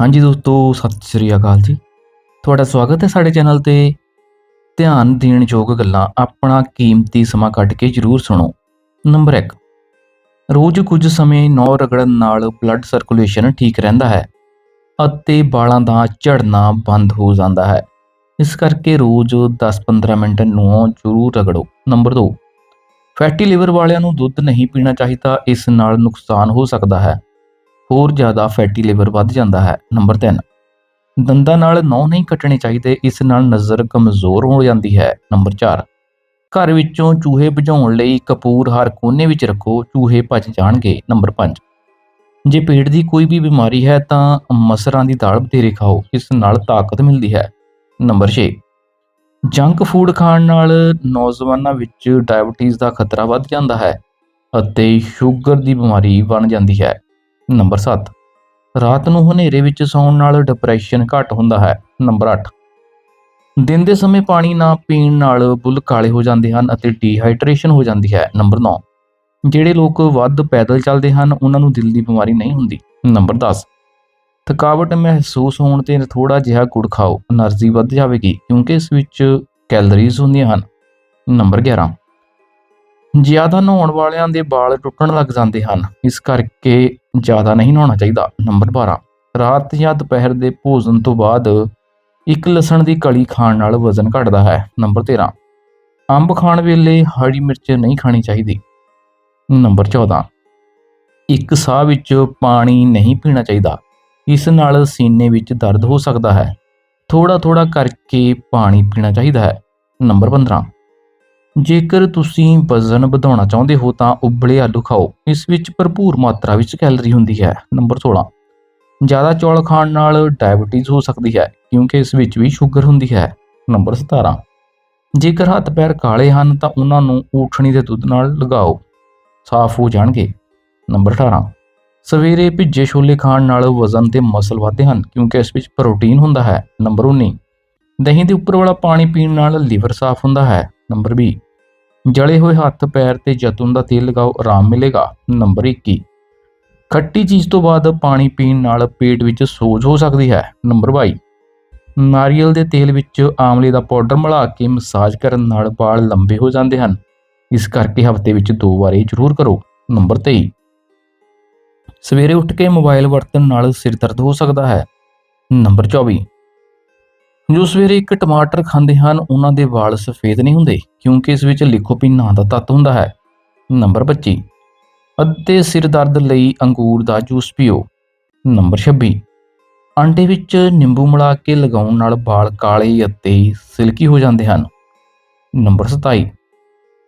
ਹਾਂਜੀ ਦੋਸਤੋ, ਸਤਿ ਸ੍ਰੀ ਅਕਾਲ ਜੀ। ਤੁਹਾਡਾ ਸਵਾਗਤ ਹੈ ਸਾਡੇ ਚੈਨਲ ਤੇ। ਧਿਆਨ ਦੇਣ ਯੋਗ ਗੱਲਾਂ ਆਪਣਾ ਕੀਮਤੀ ਸਮਾਂ ਕੱਢ ਕੇ ਜਰੂਰ ਸੁਣੋ। ਨੰਬਰ 1 ਰੋਜ਼ ਕੁਝ ਸਮੇਂ ਨੌ ਰਗੜਨ ਨਾਲ ਬਲੱਡ ਸਰਕੂਲੇਸ਼ਨ ਠੀਕ ਰਹਿੰਦਾ ਹੈ ਅਤੇ ਵਾਲਾਂ ਦਾ ਝੜਨਾ ਬੰਦ ਹੋ ਜਾਂਦਾ ਹੈ। ਇਸ ਕਰਕੇ ਰੋਜ਼ 10-15 ਮਿੰਟ ਨੌ ਜ਼ਰੂਰ ਰਗੜੋ। ਨੰਬਰ 2 ਫੈਟੀ ਲਿਵਰ ਵਾਲਿਆਂ ਨੂੰ ਦੁੱਧ ਨਹੀਂ ਪੀਣਾ ਚਾਹੀਦਾ, ਇਸ ਨਾਲ ਨੁਕਸਾਨ ਹੋ ਸਕਦਾ ਹੈ। ਹੋਰ ਜ਼ਿਆਦਾ ਫੈਟੀ ਲਿਵਰ ਵੱਧ ਜਾਂਦਾ ਹੈ। ਨੰਬਰ 3 ਦੰਦਾਂ ਨਾਲ ਨਹੁੰ ਨਹੀਂ ਕੱਟਣੇ ਚਾਹੀਦੇ, ਇਸ ਨਾਲ ਨਜ਼ਰ ਕਮਜ਼ੋਰ ਹੋ ਜਾਂਦੀ ਹੈ। ਨੰਬਰ 4 ਘਰ ਵਿੱਚੋਂ ਚੂਹੇ ਭਜਾਉਣ ਲਈ ਕਪੂਰ ਹਰ ਕੋਨੇ ਵਿੱਚ ਰੱਖੋ, ਚੂਹੇ ਭੱਜ ਜਾਣਗੇ। ਨੰਬਰ 5 ਜੇ ਪੇਟ ਦੀ ਕੋਈ ਵੀ ਬਿਮਾਰੀ ਹੈ ਤਾਂ ਮਸਰਾਂ ਦੀ ਦਾਲ ਬਥੇਰੇ ਖਾਓ, ਇਸ ਨਾਲ ਤਾਕਤ ਮਿਲਦੀ ਹੈ। ਨੰਬਰ 6 ਜੰਕ ਫੂਡ ਖਾਣ ਨਾਲ ਨੌਜਵਾਨਾਂ ਵਿੱਚ ਡਾਇਬਟੀਜ਼ ਦਾ ਖਤਰਾ ਵੱਧ ਜਾਂਦਾ ਹੈ ਅਤੇ ਸ਼ੂਗਰ ਦੀ ਬਿਮਾਰੀ ਬਣ ਜਾਂਦੀ ਹੈ। ਨੰਬਰ 7 ਰਾਤ ਨੂੰ ਹਨੇਰੇ ਵਿੱਚ ਸੌਣ ਨਾਲ ਡਿਪਰੈਸ਼ਨ ਘਟ ਹੁੰਦਾ ਹੈ। ਨੰਬਰ 8 ਦਿਨ ਦੇ ਸਮੇਂ ਪਾਣੀ ਨਾ ਪੀਣ ਨਾਲ ਬੁੱਲ ਕਾਲੇ ਹੋ ਜਾਂਦੇ ਹਨ ਅਤੇ ਡੀਹਾਈਡਰੇਸ਼ਨ ਹੋ ਜਾਂਦੀ ਹੈ। ਨੰਬਰ 9 ਜਿਹੜੇ ਲੋਕ ਵੱਧ ਪੈਦਲ ਚੱਲਦੇ ਹਨ, ਉਹਨਾਂ ਨੂੰ ਦਿਲ ਦੀ ਬਿਮਾਰੀ ਨਹੀਂ ਹੁੰਦੀ। ਨੰਬਰ 10 ਥਕਾਵਟ ਮਹਿਸੂਸ ਹੋਣ ਤੇ ਥੋੜਾ ਜਿਹਾ ਗੁੜ ਖਾਓ। એનર્ਜੀ ਵੱਧ ਜਾਵੇਗੀ ਕਿਉਂਕਿ ਇਸ ਵਿੱਚ ਕੈਲਰੀਜ਼ ਹੁੰਦੀਆਂ ਹਨ। ਨੰਬਰ 11 ਜ਼ਿਆਦਾ ਨਹਾਉਣ ਵਾਲਿਆਂ ਦੇ ਵਾਲ ਟੁੱਟਣ ਲੱਗ ਜਾਂਦੇ ਹਨ। ਇਸ ਕਰਕੇ ਜ਼ਿਆਦਾ ਨਹੀਂ ਨਹਾਉਣਾ ਚਾਹੀਦਾ। ਨੰਬਰ 12 ਰਾਤ ਜਾਂ ਦੁਪਹਿਰ ਦੇ ਭੋਜਨ ਤੋਂ ਬਾਅਦ ਇੱਕ ਲਸਣ ਦੀ ਕਲੀ ਖਾਣ ਨਾਲ ਵਜ਼ਨ ਘਟਦਾ ਹੈ। ਨੰਬਰ 13 ਅੰਬ ਖਾਣ ਵੇਲੇ ਹਰੀ ਮਿਰਚ ਨਹੀਂ ਖਾਣੀ ਚਾਹੀਦੀ। ਨੰਬਰ 14 ਇੱਕ ਸਾਹ ਵਿੱਚ ਪਾਣੀ ਨਹੀਂ ਪੀਣਾ ਚਾਹੀਦਾ। ਇਸ ਨਾਲ ਸੀਨੇ ਵਿੱਚ ਦਰਦ ਹੋ ਸਕਦਾ ਹੈ। ਥੋੜਾ ਥੋੜਾ ਕਰਕੇ ਪਾਣੀ ਪੀਣਾ ਚਾਹੀਦਾ ਹੈ। ਨੰਬਰ 15 ਜੇਕਰ ਤੁਸੀਂ ਵਜ਼ਨ ਵਧਾਉਣਾ ਚਾਹੁੰਦੇ ਹੋ ਤਾਂ ਉਬਲੇ ਆਲੂ ਖਾਓ। ਇਸ ਵਿੱਚ ਭਰਪੂਰ ਮਾਤਰਾ ਵਿੱਚ ਕੈਲਰੀ ਹੁੰਦੀ ਹੈ। ਨੰਬਰ 16 ਜ਼ਿਆਦਾ ਚੌਲ ਖਾਣ ਨਾਲ ਡਾਇਬੀਟੀਜ਼ ਹੋ ਸਕਦੀ ਹੈ, ਕਿਉਂਕਿ ਇਸ ਵਿੱਚ ਵੀ ਸ਼ੂਗਰ ਹੁੰਦੀ ਹੈ। ਨੰਬਰ 17 ਜੇਕਰ ਹੱਥ ਪੈਰ ਕਾਲੇ ਹਨ ਤਾਂ ਉਹਨਾਂ ਨੂੰ ਊਠਣੀ ਦੇ ਦੁੱਧ ਨਾਲ ਲਗਾਓ। ਸਾਫ਼ ਹੋ ਜਾਣਗੇ। ਨੰਬਰ 18 ਸਵੇਰੇ ਭਿੱਜੇ ਛੋਲੇ ਖਾਣ ਨਾਲ ਵਜ਼ਨ ਤੇ ਮਸਲ ਵਧਦੇ ਹਨ, ਕਿਉਂਕਿ ਇਸ ਵਿੱਚ ਪ੍ਰੋਟੀਨ ਹੁੰਦਾ ਹੈ। ਨੰਬਰ 19 ਦਹੀਂ ਦੇ ਉੱਪਰ ਵਾਲਾ ਪਾਣੀ ਪੀਣ ਨਾਲ ਲੀਵਰ ਸਾਫ਼ ਹੁੰਦਾ ਹੈ। ਨੰਬਰ 20 ਜਲੇ ਹੋਏ ਹੱਥ ਪੈਰ ਤੇ ਜੈਤੂਨ ਦਾ ਤੇਲ ਲਗਾਓ, ਆਰਾਮ ਮਿਲੇਗਾ। ਨੰਬਰ 21 ਖੱਟੀ ਚੀਜ਼ ਤੋਂ ਬਾਅਦ ਪਾਣੀ ਪੀਣ ਨਾਲ ਪੇਟ ਵਿੱਚ ਸੋਜ ਹੋ ਸਕਦੀ ਹੈ। ਨੰਬਰ 22 ਨਾਰੀਅਲ ਦੇ ਤੇਲ ਵਿੱਚ ਆਮਲੇ ਦਾ ਪਾਊਡਰ ਮਿਲਾ ਕੇ ਮਸਾਜ ਕਰਨ ਨਾਲ ਵਾਲ ਲੰਬੇ ਹੋ ਜਾਂਦੇ ਹਨ। ਇਸ ਕਰਕੇ ਹਫ਼ਤੇ ਵਿੱਚ ਦੋ ਵਾਰੀ ਜ਼ਰੂਰ ਕਰੋ। ਨੰਬਰ 23 ਸਵੇਰੇ ਉੱਠ ਕੇ ਮੋਬਾਈਲ ਵਰਤਣ ਨਾਲ ਸਿਰ ਦਰਦ ਹੋ ਸਕਦਾ ਹੈ। ਨੰਬਰ 24 ਜੋ ਸਵੇਰੇ ਇੱਕ ਟਮਾਟਰ ਖਾਂਦੇ ਹਨ, ਉਹਨਾਂ ਦੇ ਵਾਲ ਸਫੇਦ ਨਹੀਂ ਹੁੰਦੇ, ਕਿਉਂਕਿ ਇਸ ਵਿੱਚ ਲਿਕੋਪਿਨ ਨਾਂ ਦਾ ਤੱਤ ਹੁੰਦਾ ਹੈ। ਨੰਬਰ 25 ਅੱਧੇ ਸਿਰ ਦਰਦ ਲਈ ਅੰਗੂਰ ਦਾ ਜੂਸ ਪੀਓ। ਨੰਬਰ 26 ਆਂਡੇ ਵਿੱਚ ਨਿੰਬੂ ਮਿਲਾ ਕੇ ਲਗਾਉਣ ਨਾਲ ਵਾਲ ਕਾਲੇ ਅਤੇ ਸਿਲਕੀ ਹੋ ਜਾਂਦੇ ਹਨ। ਨੰਬਰ 27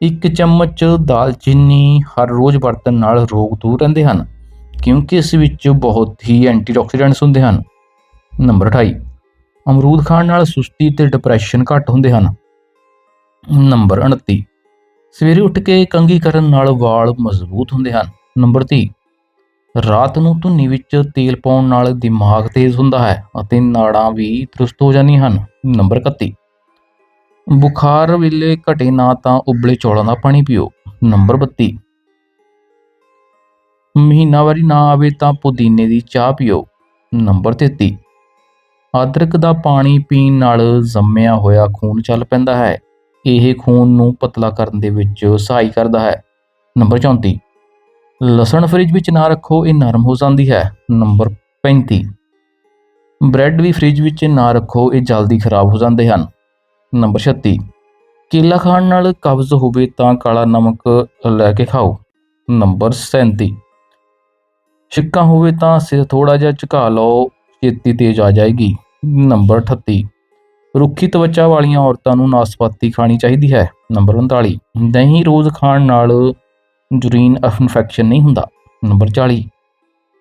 ਇੱਕ ਚਮਚ ਦਾਲਚੀਨੀ ਹਰ ਰੋਜ਼ ਵਰਤਣ ਨਾਲ ਰੋਗ ਦੂਰ ਰਹਿੰਦੇ ਹਨ, ਕਿਉਂਕਿ ਇਸ ਵਿੱਚ ਬਹੁਤ ਹੀ ਐਂਟੀਆਕਸੀਡੈਂਟਸ ਹੁੰਦੇ ਹਨ। ਨੰਬਰ 28 ਅਮਰੂਦ ਖਾਣ ਨਾਲ ਸੁਸਤੀ ਤੇ ਡਿਪਰੈਸ਼ਨ ਘੱਟ ਹੁੰਦੇ ਹਨ। ਨੰਬਰ 29 ਸਵੇਰੇ ਉੱਠ ਕੇ ਕੰਘੀ ਕਰਨ ਨਾਲ ਵਾਲ ਮਜ਼ਬੂਤ ਹੁੰਦੇ ਹਨ। ਨੰਬਰ 30 ਰਾਤ ਨੂੰ ਧੁੰਨੀ ਵਿੱਚ ਤੇਲ ਪਾਉਣ ਨਾਲ ਦਿਮਾਗ ਤੇਜ਼ ਹੁੰਦਾ ਹੈ ਅਤੇ ਨਾੜਾਂ ਵੀ ਦਰੁਸਤ ਹੋ ਜਾਂਦੀਆਂ ਹਨ। ਨੰਬਰ 31 ਬੁਖਾਰ ਵੇਲੇ ਘਟੇ ਨਾ ਤਾਂ ਉਬਲੇ ਚੌਲਾਂ ਦਾ ਪਾਣੀ ਪੀਓ। ਨੰਬਰ 32 ਮਹੀਨਾਵਾਰੀ ਨਾ ਆਵੇ ਤਾਂ ਪੁਦੀਨੇ ਦੀ ਚਾਹ ਪੀਓ। ਨੰਬਰ 33 ਅਦਰਕ ਦਾ ਪਾਣੀ ਪੀਣ ਨਾਲ ਜੰਮਿਆ ਹੋਇਆ ਖੂਨ ਚੱਲ ਪੈਂਦਾ ਹੈ। ਇਹ ਖੂਨ ਨੂੰ ਪਤਲਾ ਕਰਨ ਦੇ ਵਿੱਚ ਸਹਾਈ ਕਰਦਾ ਹੈ। ਨੰਬਰ 34 ਲਸਣ ਫ੍ਰਿਜ ਵਿੱਚ ਨਾ ਰੱਖੋ, ਇਹ ਨਰਮ ਹੋ ਜਾਂਦੀ ਹੈ। ਨੰਬਰ 35 ਬ੍ਰੈਡ ਵੀ ਫ੍ਰਿਜ ਵਿੱਚ ਨਾ ਰੱਖੋ, ਇਹ ਜਲਦੀ ਖਰਾਬ ਹੋ ਜਾਂਦੇ ਹਨ। ਨੰਬਰ 36 ਕੇਲਾ ਖਾਣ ਨਾਲ ਕਬਜ਼ ਹੋਵੇ ਤਾਂ ਕਾਲਾ ਨਮਕ ਲੈ ਕੇ ਖਾਓ। ਨੰਬਰ 37 ਛਿੱਕਾ ਹੋਵੇ ਤਾਂ ਸਿਰ ਥੋੜਾ ਜਿਹਾ ਝੁਕਾ ਲਓ। ਛੇਤੀ ਤੇਜ਼ ਆ ਜਾਏਗੀ। ਨੰਬਰ 38 ਰੁੱਖੀ ਤਵਚਾ ਵਾਲੀਆਂ ਔਰਤਾਂ ਨੂੰ ਨਾਸਪਾਤੀ ਖਾਣੀ ਚਾਹੀਦੀ ਹੈ। ਨੰਬਰ 39 ਦਹੀਂ ਰੋਜ਼ ਖਾਣ ਨਾਲ ਜੁਰੀਨ ਇਨਫੈਕਸ਼ਨ ਨਹੀਂ ਹੁੰਦਾ। ਨੰਬਰ 40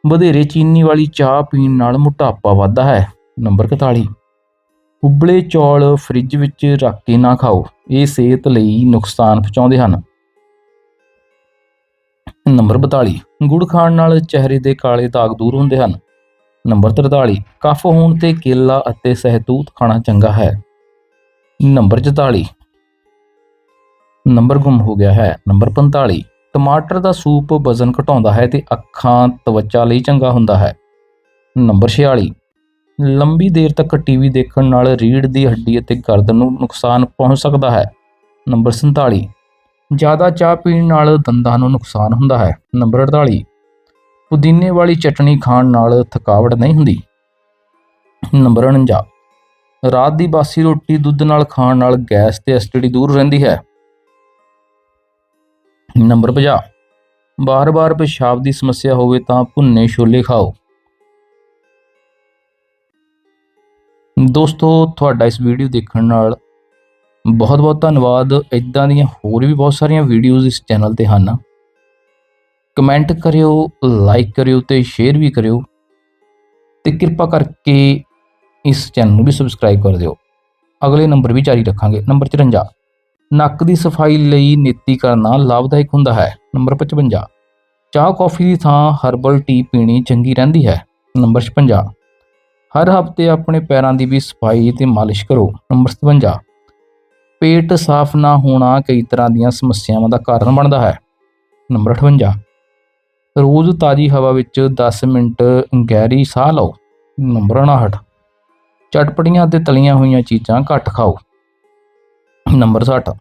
ਵਧੇਰੇ ਚੀਨੀ ਵਾਲੀ ਚਾਹ ਪੀਣ ਨਾਲ ਮੋਟਾਪਾ ਵੱਧਦਾ ਹੈ। ਨੰਬਰ 41 ਉਬਲੇ ਚੌਲ ਫ੍ਰਿਜ ਵਿੱਚ ਰੱਖ ਕੇ ਨਾ ਖਾਓ। ਇਹ ਸਿਹਤ ਲਈ ਨੁਕਸਾਨ ਪਹੁੰਚਾਉਂਦੇ ਹਨ। ਨੰਬਰ 42 ਗੁੜ ਖਾਣ ਨਾਲ ਚਿਹਰੇ ਦੇ ਕਾਲੇ ਦਾਗ ਦੂਰ ਹੁੰਦੇ ਹਨ। ਨੰਬਰ 43 ਕਫ ਹੋਣ ਤੇ ਕੇਲਾ ਅਤੇ ਸਹਿਤੂਤ ਖਾਣਾ ਚੰਗਾ ਹੈ। ਨੰਬਰ 44 ਨੰਬਰ ਗੁੰਮ ਹੋ ਗਿਆ ਹੈ। ਨੰਬਰ 45 ਟਮਾਟਰ ਦਾ ਸੂਪ ਵਜ਼ਨ ਘਟਾਉਂਦਾ ਹੈ ਤੇ ਅੱਖਾਂ ਤਵਚਾ ਲਈ ਚੰਗਾ ਹੁੰਦਾ ਹੈ। ਨੰਬਰ 46 ਲੰਬੀ ਦੇਰ ਤੱਕ ਟੀਵੀ ਦੇਖਣ ਨਾਲ ਰੀੜ੍ਹ ਦੀ ਹੱਡੀ ਅਤੇ ਗਰਦਨ ਨੂੰ ਨੁਕਸਾਨ ਪਹੁੰਚ ਸਕਦਾ ਹੈ। ਨੰਬਰ 47 ਜ਼ਿਆਦਾ ਚਾਹ ਪੀਣ ਨਾਲ ਦੰਦਾਂ ਨੂੰ ਨੁਕਸਾਨ ਹੁੰਦਾ ਹੈ। ਨੰਬਰ 48 ਪੁਦੀਨੇ ਵਾਲੀ ਚਟਣੀ ਖਾਣ ਨਾਲ ਥਕਾਵਟ ਨਹੀਂ ਹੁੰਦੀ। ਨੰਬਰ 49 ਰਾਤ ਦੀ ਬਾਸੀ ਰੋਟੀ ਦੁੱਧ ਨਾਲ ਖਾਣ ਨਾਲ ਗੈਸ ਤੇ ਐਸਿਡਿਟੀ ਦੂਰ ਰਹਿੰਦੀ ਹੈ। ਨੰਬਰ 50 ਬਾਰ-ਬਾਰ ਪਿਸ਼ਾਬ ਦੀ ਸਮੱਸਿਆ ਹੋਵੇ ਤਾਂ ਭੁੰਨੇ ਛੋਲੇ ਖਾਓ। ਦੋਸਤੋ, ਤੁਹਾਡਾ ਇਸ ਵੀਡੀਓ ਦੇਖਣ ਨਾਲ ਬਹੁਤ-ਬਹੁਤ ਧੰਨਵਾਦ। ਇਦਾਂ ਦੀਆਂ ਹੋਰ ਵੀ ਬਹੁਤ ਸਾਰੀਆਂ ਵੀਡੀਓਜ਼ ਇਸ ਚੈਨਲ ਤੇ ਹਨ। ਕਮੈਂਟ ਕਰਿਓ ਲਾਈਕ ਕਰਿਓ ਤੇ ਸ਼ੇਅਰ ਵੀ ਕਰਿਓ। ਤੇ ਕਿਰਪਾ ਕਰਕੇ ਇਸ ਚੈਨਲ ਨੂੰ ਵੀ ਸਬਸਕ੍ਰਾਈਬ ਕਰ ਦਿਓ। ਅਗਲੇ ਨੰਬਰ ਵੀ ਜਾਰੀ ਰੱਖਾਂਗੇ। ਨੰਬਰ 54 ਨੱਕ ਦੀ ਸਫ਼ਾਈ ਲਈ ਨੀਤੀ ਕਰਨਾ ਲਾਭਦਾਇਕ ਹੁੰਦਾ ਹੈ। ਨੰਬਰ 55 ਚਾਹ ਕੌਫੀ ਦੀ ਥਾਂ ਹਰਬਲ ਟੀ ਪੀਣੀ ਚੰਗੀ ਰਹਿੰਦੀ ਹੈ। ਨੰਬਰ 56 ਹਰ ਹਫ਼ਤੇ ਆਪਣੇ ਪੈਰਾਂ ਦੀ ਵੀ ਸਫ਼ਾਈ ਤੇ ਮਾਲਿਸ਼ ਕਰੋ। ਨੰਬਰ 57 ਪੇਟ ਸਾਫ਼ ਨਾ ਹੋਣਾ ਕਈ ਤਰ੍ਹਾਂ ਦੀਆਂ ਸਮੱਸਿਆਵਾਂ ਦਾ ਕਾਰਨ ਬਣਦਾ ਹੈ। ਨੰਬਰ 58 ਰੋਜ਼ ਤਾਜ਼ੀ ਹਵਾ ਵਿੱਚ 10 ਮਿੰਟ ਗਹਿਰੀ ਸਾਹ ਲਓ। ਨੰਬਰ 59 ਚਟਪਟੀਆਂ ਅਤੇ ਤਲੀਆਂ ਹੋਈਆਂ ਚੀਜ਼ਾਂ ਘੱਟ ਖਾਓ। ਨੰਬਰ 60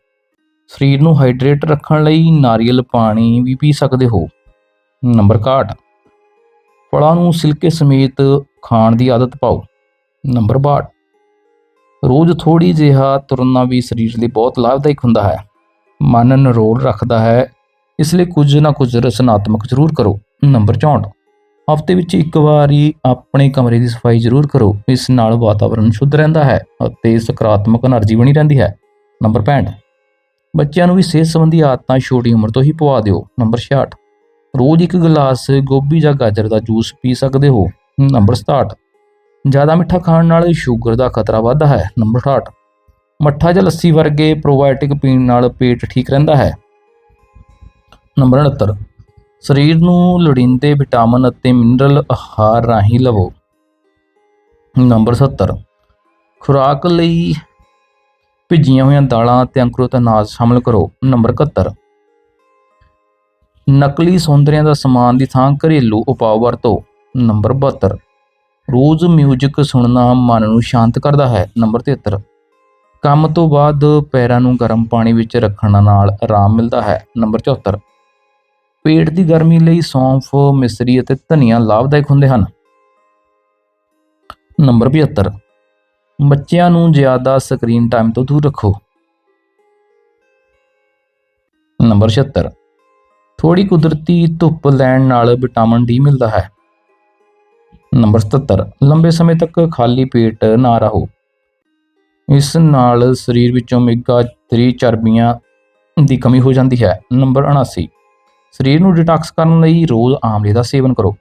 ਸਰੀਰ ਨੂੰ ਹਾਈਡਰੇਟ ਰੱਖਣ ਲਈ ਨਾਰੀਅਲ ਪਾਣੀ ਵੀ ਪੀ ਸਕਦੇ ਹੋ। ਨੰਬਰ 61 ਫਲਾਂ ਨੂੰ ਸਿਲਕੇ ਸਮੇਤ ਖਾਣ ਦੀ ਆਦਤ ਪਾਓ। ਨੰਬਰ 62 ਰੋਜ਼ ਥੋੜੀ ਜਿਹਾ ਤੁਰਨਾ ਵੀ ਸਰੀਰ ਲਈ ਬਹੁਤ ਲਾਭਦਾਇਕ ਹੁੰਦਾ ਹੈ। ਮਨ ਨਰੋਲ ਰੱਖਦਾ ਹੈ ਇਸ ਲਈ ਕੁਝ ਨਾ ਕੁਝ ਰਚਨਾਤਮਕ ਜ਼ਰੂਰ ਕਰੋ। ਨੰਬਰ 64 ਹਫ਼ਤੇ ਵਿੱਚ ਇੱਕ ਵਾਰੀ ਆਪਣੇ ਕਮਰੇ ਦੀ ਸਫ਼ਾਈ ਜ਼ਰੂਰ ਕਰੋ। ਇਸ ਨਾਲ ਵਾਤਾਵਰਣ ਸ਼ੁੱਧ ਰਹਿੰਦਾ ਹੈ ਅਤੇ ਸਕਾਰਾਤਮਕ એનર્ਜੀ ਬਣੀ ਰਹਿੰਦੀ ਹੈ। ਨੰਬਰ 65 ਬੱਚਿਆਂ ਨੂੰ ਵੀ ਸਿਹਤ ਸੰਬੰਧੀ ਆਦਤਾਂ ਛੋਟੀ ਉਮਰ ਤੋਂ ਹੀ ਪਵਾ ਦਿਓ। ਨੰਬਰ 66 ਰੋਜ਼ ਇੱਕ ਗਲਾਸ ਗੋਭੀ ਜਾਂ ਗਾਜਰ ਦਾ ਜੂਸ ਪੀ ਸਕਦੇ ਹੋ। ਨੰਬਰ 67 ਜ਼ਿਆਦਾ ਮਿੱਠਾ ਖਾਣ ਨਾਲ ਸ਼ੂਗਰ ਦਾ ਖਤਰਾ ਵੱਧਦਾ ਹੈ। ਨੰਬਰ 68 ਮੱਠਾ ਜਾਂ ਲੱਸੀ ਵਰਗੇ ਪ੍ਰੋਬਾਇਓਟਿਕ ਪੀਣ ਨਾਲ ਪੇਟ ਠੀਕ ਰਹਿੰਦਾ ਹੈ। ਨੰਬਰ 69 ਸਰੀਰ ਨੂੰ ਲੋੜੀਂਦੇ ਵਿਟਾਮਿਨ ਅਤੇ ਮਿਨਰਲ ਆਹਾਰ ਰਾਹੀਂ ਲਵੋ। ਨੰਬਰ 70 ਖੁਰਾਕ ਲਈ ਭਿੱਜੀਆਂ ਹੋਈਆਂ ਦਾਲਾਂ ਅਤੇ ਅੰਕੁਰਿਤ ਅਨਾਜ ਸ਼ਾਮਲ ਕਰੋ। ਨੰਬਰ 71 ਨਕਲੀ ਸੌਂਦਰਿਆਂ ਦਾ ਸਮਾਨ ਦੀ ਥਾਂ ਘਰੇਲੂ ਉਪਾਅ ਵਰਤੋ। ਨੰਬਰ 72 ਰੋਜ਼ ਮਿਊਜ਼ਿਕ ਸੁਣਨਾ ਮਨ ਨੂੰ ਸ਼ਾਂਤ ਕਰਦਾ ਹੈ। ਨੰਬਰ 73 ਕੰਮ ਤੋਂ ਬਾਅਦ ਪੈਰਾਂ ਨੂੰ ਗਰਮ ਪਾਣੀ ਵਿੱਚ ਰੱਖਣ ਨਾਲ ਆਰਾਮ ਮਿਲਦਾ ਹੈ। ਨੰਬਰ 74 ਪੇਟ ਦੀ ਗਰਮੀ ਲਈ ਸੌਂਫ, ਮਿਸਰੀ ਅਤੇ ਧਨੀਆ ਲਾਭਦਾਇਕ ਹੁੰਦੇ ਹਨ। ਨੰਬਰ 75 ਬੱਚਿਆਂ ਨੂੰ ਜ਼ਿਆਦਾ ਸਕਰੀਨ ਟਾਈਮ ਤੋਂ ਦੂਰ ਰੱਖੋ। ਨੰਬਰ 76 ਥੋੜੀ ਕੁਦਰਤੀ ਧੁੱਪ ਲੈਣ ਨਾਲ ਵਿਟਾਮਿਨ ਡੀ ਮਿਲਦਾ ਹੈ। ਨੰਬਰ 77 ਲੰਬੇ ਸਮੇਂ ਤੱਕ ਖਾਲੀ ਪੇਟ ਨਾ ਰਹੋ। ਇਸ ਨਾਲ ਸਰੀਰ ਵਿੱਚੋਂ ਓਮੇਗਾ 3 ਚਰਬੀਆਂ ਦੀ ਕਮੀ ਹੋ ਜਾਂਦੀ ਹੈ। ਨੰਬਰ 79 ਸਰੀਰ ਨੂੰ ਡਿਟੌਕਸ ਕਰਨ ਲਈ ਰੋਜ਼ ਆਮਲੇ ਦਾ ਸੇਵਨ ਕਰੋ।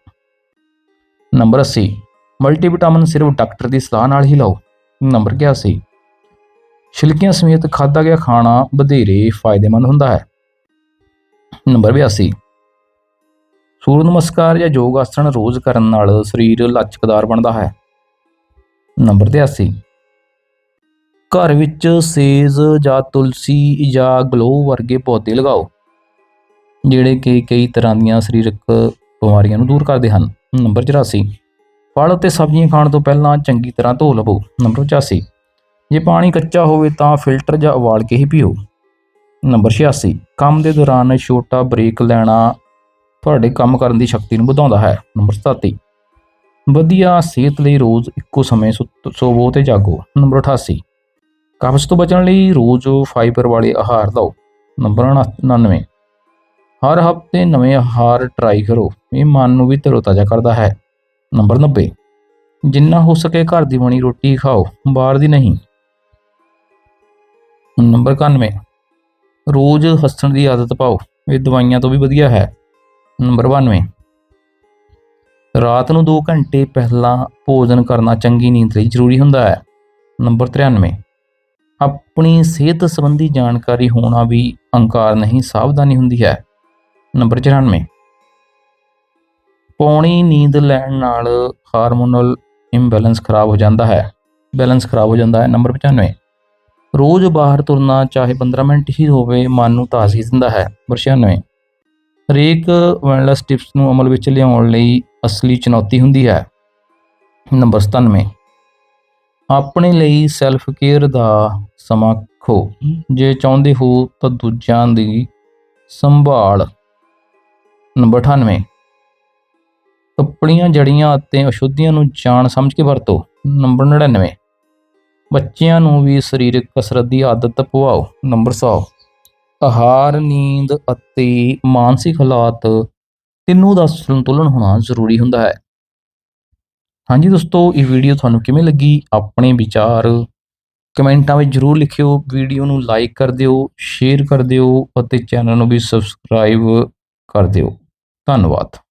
ਨੰਬਰ 80 ਮਲਟੀਵਿਟਾਮਿਨ ਸਿਰਫ ਡਾਕਟਰ ਦੀ ਸਲਾਹ ਨਾਲ ਹੀ ਲਓ। ਨੰਬਰ 81 ਛਿਲਕਿਆਂ ਸਮੇਤ ਖਾਧਾ ਗਿਆ ਖਾਣਾ ਵਧੇਰੇ ਫਾਇਦੇਮੰਦ ਹੁੰਦਾ ਹੈ। ਨੰਬਰ 82 ਸੂਰਜ ਨਮਸਕਾਰ ਜਾਂ ਯੋਗ ਆਸਣ ਰੋਜ਼ ਕਰਨ ਨਾਲ ਸਰੀਰ ਲਚਕਦਾਰ ਬਣਦਾ ਹੈ। ਨੰਬਰ 83 ਘਰ ਵਿੱਚ ਸੇਜ ਜਾਂ ਤੁਲਸੀ ਜਾਂ ਗਲੋ ਵਰਗੇ ਪੌਦੇ ਲਗਾਓ। ਜਿਹੜੇ ਕਿ ਕਈ ਤਰ੍ਹਾਂ ਦੀਆਂ ਸਰੀਰਕ ਬਿਮਾਰੀਆਂ ਨੂੰ ਦੂਰ ਕਰਦੇ ਹਨ। ਨੰਬਰ 84 ਫਲ ਅਤੇ ਸਬਜ਼ੀਆਂ ਖਾਣ ਤੋਂ ਪਹਿਲਾਂ ਚੰਗੀ ਤਰ੍ਹਾਂ ਧੋ ਲਵੋ। ਨੰਬਰ 85 ਜੇ ਪਾਣੀ ਕੱਚਾ ਹੋਵੇ ਤਾਂ ਫਿਲਟਰ ਜਾਂ ਉਬਾਲ ਕੇ ਹੀ ਪੀਓ। ਨੰਬਰ 86 ਕੰਮ ਦੇ ਦੌਰਾਨ ਛੋਟਾ ਬ੍ਰੇਕ ਲੈਣਾ ਤੁਹਾਡੇ ਕੰਮ ਕਰਨ ਦੀ ਸ਼ਕਤੀ ਨੂੰ ਵਧਾਉਂਦਾ ਹੈ। ਨੰਬਰ 87 ਵਧੀਆ ਸਿਹਤ ਲਈ ਰੋਜ਼ ਇੱਕੋ ਸਮੇਂ ਸੁੱਤ- ਸੋਵੋ ਤੇ ਜਾਗੋ। ਨੰਬਰ 88 ਕਬਜ਼ ਤੋਂ ਬਚਣ ਲਈ ਰੋਜ਼ ਫਾਈਬਰ ਵਾਲੇ ਆਹਾਰ ਲਓ। ਨੰਬਰ 99 ਹਰ ਹਫ਼ਤੇ ਨਵੇਂ ਆਹਾਰ ਟਰਾਈ ਕਰੋ। ਇਹ ਮਨ ਨੂੰ ਵੀ ਤਰੋਤਾਜ਼ਾ ਕਰਦਾ ਹੈ। ਨੰਬਰ 90 ਜਿੰਨਾ ਹੋ ਸਕੇ ਘਰ ਦੀ ਬਣੀ ਰੋਟੀ ਖਾਓ, ਬਾਹਰ ਦੀ ਨਹੀਂ। ਨੰਬਰ 91 ਰੋਜ਼ ਹੱਸਣ ਦੀ ਆਦਤ ਪਾਓ। ਇਹ ਦਵਾਈਆਂ ਤੋਂ ਵੀ ਵਧੀਆ ਹੈ। ਨੰਬਰ 92 ਰਾਤ ਨੂੰ 2 ਘੰਟੇ ਪਹਿਲਾਂ ਭੋਜਨ ਕਰਨਾ ਚੰਗੀ ਨੀਂਦ ਲਈ ਜ਼ਰੂਰੀ ਹੁੰਦਾ ਹੈ। ਨੰਬਰ 93 ਆਪਣੀ ਸਿਹਤ ਸੰਬੰਧੀ ਜਾਣਕਾਰੀ ਹੋਣਾ ਵੀ ਅਹੰਕਾਰ ਨਹੀਂ, ਸਾਵਧਾਨੀ ਹੁੰਦੀ ਹੈ। ਨੰਬਰ 94 ਪੌਣੀ ਨੀਂਦ ਲੈਣ ਨਾਲ ਹਾਰਮੋਨਲ ਇੰਬੈਲੈਂਸ ਖਰਾਬ ਹੋ ਜਾਂਦਾ ਹੈ। ਬੈਲੈਂਸ ਖਰਾਬ ਹੋ ਜਾਂਦਾ ਹੈ, ਨੰਬਰ 95 ਰੋਜ਼ ਬਾਹਰ ਤੁਰਨਾ ਚਾਹੇ 15 ਮਿੰਟ ਹੀ ਹੋਵੇ, ਮਨ ਨੂੰ ਤਾਜ਼ਗੀ ਦਿੰਦਾ ਹੈ, ਨੰਬਰ 96 ਹਰੇਕ ਵੈਲਨੈਸ ਟਿਪਸ ਨੂੰ ਅਮਲ ਵਿੱਚ ਲਿਆਉਣ ਲਈ ਅਸਲੀ ਚੁਣੌਤੀ ਹੁੰਦੀ ਹੈ, ਨੰਬਰ 97 ਆਪਣੇ ਲਈ ਸੈਲਫ ਕੇਅਰ ਦਾ ਸਮਾਂ ਖੋ ਜੇ ਚਾਹੁੰਦੇ ਹੋ ਤਾਂ ਦੂਜਿਆਂ ਦੀ ਸੰਭਾਲ ਨੰਬਰ 98 ਕੱਪੜੀਆਂ ਜੜੀਆਂ ਅਤੇ ਅਸ਼ੁੱਧੀਆਂ ਨੂੰ ਜਾਣ ਸਮਝ ਕੇ ਵਰਤੋ, ਨੰਬਰ 99 ਬੱਚਿਆਂ ਨੂੰ ਵੀ ਸਰੀਰਕ ਕਸਰਤ ਦੀ ਆਦਤ ਪਵਾਓ, ਨੰਬਰ 100 ਆਹਾਰ, ਨੀਂਦ ਅਤੇ ਮਾਨਸਿਕ ਹਾਲਾਤ ਤਿੰਨੋਂ ਦਾ ਸੰਤੁਲਨ ਹੋਣਾ ਜ਼ਰੂਰੀ ਹੁੰਦਾ ਹੈ। ਹਾਂਜੀ ਦੋਸਤੋ, ਇਹ ਵੀਡੀਓ ਤੁਹਾਨੂੰ ਕਿਵੇਂ ਲੱਗੀ? ਆਪਣੇ ਵਿਚਾਰ ਕਮੈਂਟਾਂ ਵਿੱਚ ਜਰੂਰ ਲਿਖਿਓ। ਵੀਡੀਓ ਨੂੰ ਲਾਈਕ ਕਰ ਦਿਓ, ਸ਼ੇਅਰ ਕਰ ਦਿਓ ਅਤੇ ਚੈਨਲ ਨੂੰ ਵੀ ਸਬਸਕ੍ਰਾਈਬ ਕਰ ਦਿਓ। ਧੰਨਵਾਦ।